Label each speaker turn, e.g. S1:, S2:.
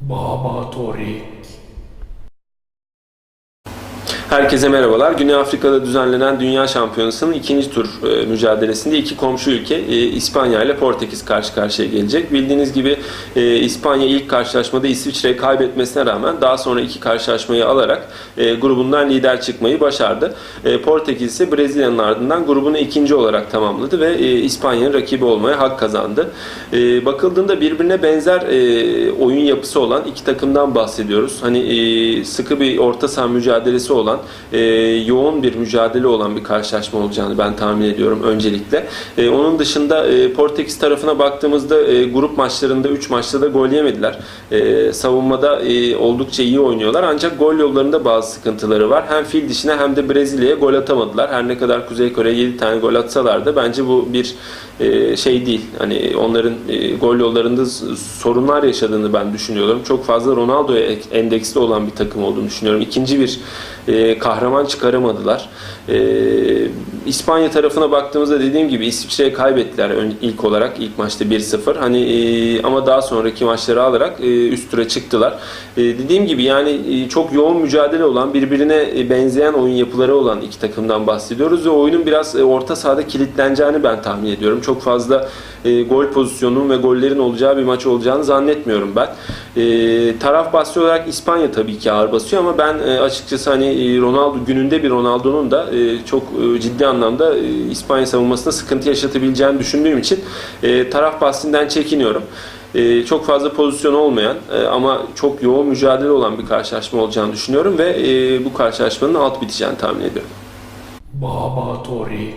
S1: Baba Torik.
S2: Herkese merhabalar. Güney Afrika'da düzenlenen Dünya Şampiyonası'nın ikinci tur e, mücadelesinde iki komşu ülke e, İspanya ile Portekiz karşı karşıya gelecek. Bildiğiniz gibi e, İspanya ilk karşılaşmada İsviçre'ye kaybetmesine rağmen daha sonra iki karşılaşmayı alarak grubundan lider çıkmayı başardı. Portekiz ise Brezilya'nın ardından grubunu ikinci olarak tamamladı ve İspanya'nın rakibi olmaya hak kazandı. Bakıldığında birbirine benzer oyun yapısı olan iki takımdan bahsediyoruz. Hani sıkı bir orta saha mücadelesi olan, e, yoğun bir mücadele olan bir karşılaşma olacağını ben tahmin ediyorum öncelikle. E, onun dışında e, Portekiz tarafına baktığımızda e, grup maçlarında 3 maçta da gol yemediler. E, savunmada e, oldukça iyi oynuyorlar ancak gol yollarında bazı sıkıntıları var. Hem fil dişine hem de Brezilya'ya gol atamadılar. Her ne kadar Kuzey Kore 7 tane gol atsalar da bence bu bir e, şey değil. Hani onların e, gol yollarında sorunlar yaşadığını ben düşünüyorum. Çok fazla Ronaldo'ya ek- endeksli olan bir takım olduğunu düşünüyorum. İkinci bir e, kahraman çıkaramadılar. E, İspanya tarafına baktığımızda dediğim gibi İsviçre'ye kaybettiler ön- ilk olarak ilk maçta 1-0. Hani e, ama daha sonraki maçları alarak e, üst tura çıktılar. E, dediğim gibi yani e, çok yoğun mücadele olan birbirine e, benzeyen oyun yapıları olan iki takımdan bahsediyoruz ve oyunun biraz e, orta sahada kilitleneceğini ben tahmin ediyorum. Çok fazla e, gol pozisyonunun ve gollerin olacağı bir maç olacağını zannetmiyorum ben. E, taraf bahsi olarak İspanya tabii ki ağır basıyor ama ben e, açıkçası hani e, Ronaldo gününde bir Ronaldo'nun da e, çok e, ciddi anlamda e, İspanya savunmasında sıkıntı yaşatabileceğini düşündüğüm için e, taraf bahsinden çekiniyorum. E, çok fazla pozisyon olmayan e, ama çok yoğun mücadele olan bir karşılaşma olacağını düşünüyorum ve e, bu karşılaşmanın alt biteceğini tahmin ediyorum.
S1: Baba Torik.